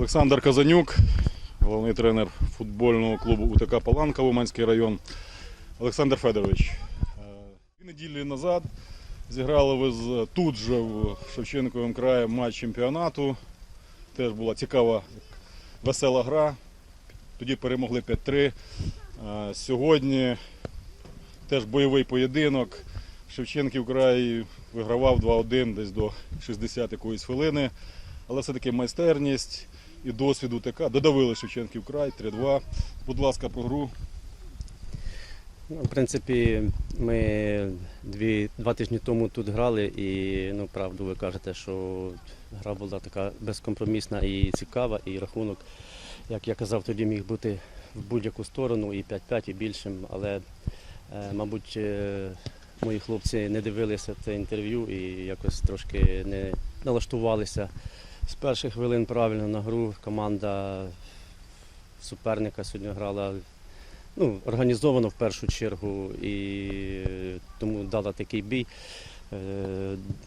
Олександр Казанюк, головний тренер футбольного клубу УТК Паланка, Луманський район. Олександр Федорович, е, дві неділі назад зіграли ви з- тут же в Шевченковому краї матч чемпіонату. Теж була цікава, весела гра. Тоді перемогли 5-3. Е, Сьогодні теж бойовий поєдинок. Шевченків край вигравав 2-1 десь до 60 якоїсь хвилини. Але все-таки майстерність і досвід УТК додавили Шевченків край 3-2. Будь ласка, про гру. Ну, в принципі, ми дві, два тижні тому тут грали, і ну, правду ви кажете, що гра була така безкомпромісна і цікава, і рахунок, як я казав, тоді міг бути в будь-яку сторону, і 5-5, і більшим. Але, е, мабуть, е, мої хлопці не дивилися це інтерв'ю і якось трошки не налаштувалися з перших хвилин правильно на гру. Команда суперника сьогодні грала ну, організовано в першу чергу і е, тому дала такий бій. Е,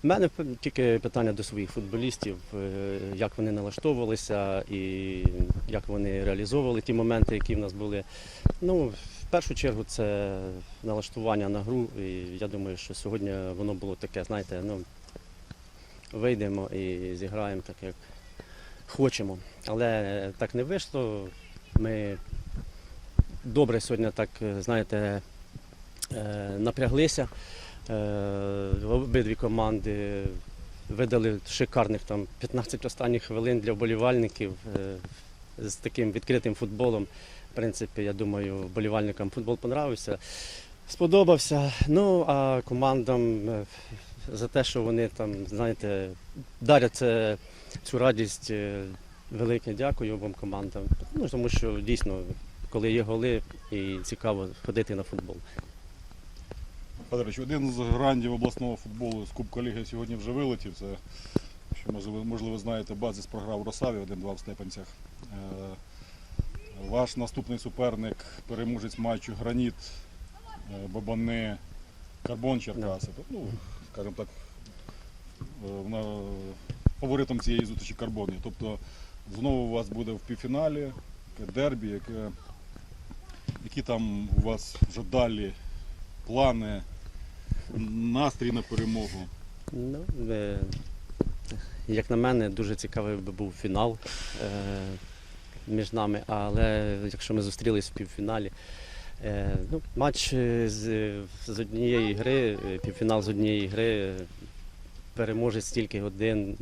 В мене тільки питання до своїх футболістів, е, як вони налаштовувалися і як вони реалізовували ті моменти, які в нас були. Ну, в першу чергу це налаштування на гру. І я думаю, що сьогодні воно було таке, знаєте, ну, вийдемо і зіграємо так, як хочемо. Але так не вийшло. Ми добре сьогодні так, знаєте, е, напряглися. Е, Обидві команди видали шикарних там 15 останніх хвилин для вболівальників е, з таким відкритим футболом. В принципі, я думаю, вболівальникам футбол понравився. Сподобався. Ну а командам за те, що вони там, знаєте, дарять цю радість. е, Велике дякую обом командам. Ну, тому що дійсно коли є голи і цікаво ходити на футбол. Федорович, один з грандів обласного футболу з Кубка Ліги сьогодні вже вилетів. Це, що можливо, можливо знаєте, базис програв в Росаві 1-2 в Степанцях. Е, Ваш наступний суперник, переможець матчу Граніт, е, Бабани, Карбон Черкаси. Ну, скажімо так, е, фаворитом цієї зустрічі Карбон. Тобто знову у вас буде в півфіналі дербі, яке, які там у вас вже далі плани, настрій на перемогу. Ну, е, як на мене, дуже цікавий би був фінал е, між нами, але якщо ми зустрілись в півфіналі, е, ну, матч е, з, з однієї гри, е, півфінал з однієї гри, е, переможець стільки годин.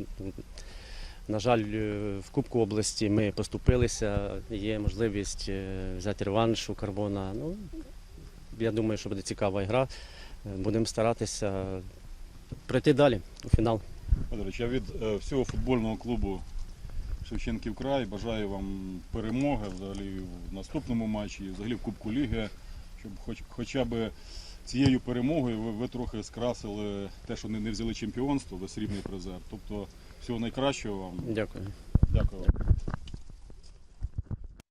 На жаль, е, в Кубку області ми поступилися, є можливість е, взяти реванш у Карбона. Ну, я думаю, що буде цікава гра. Е, Будемо старатися пройти далі у фінал. Федорович, я від е, всього футбольного клубу Шевченків край бажаю вам перемоги взагалі в наступному матчі, взагалі в Кубку Ліги, щоб хоч, хоча б цією перемогою ви, ви трохи скрасили те, що не, не взяли чемпіонство, ви срібний призер. Тобто всього найкращого вам. Дякую. Дякую вам.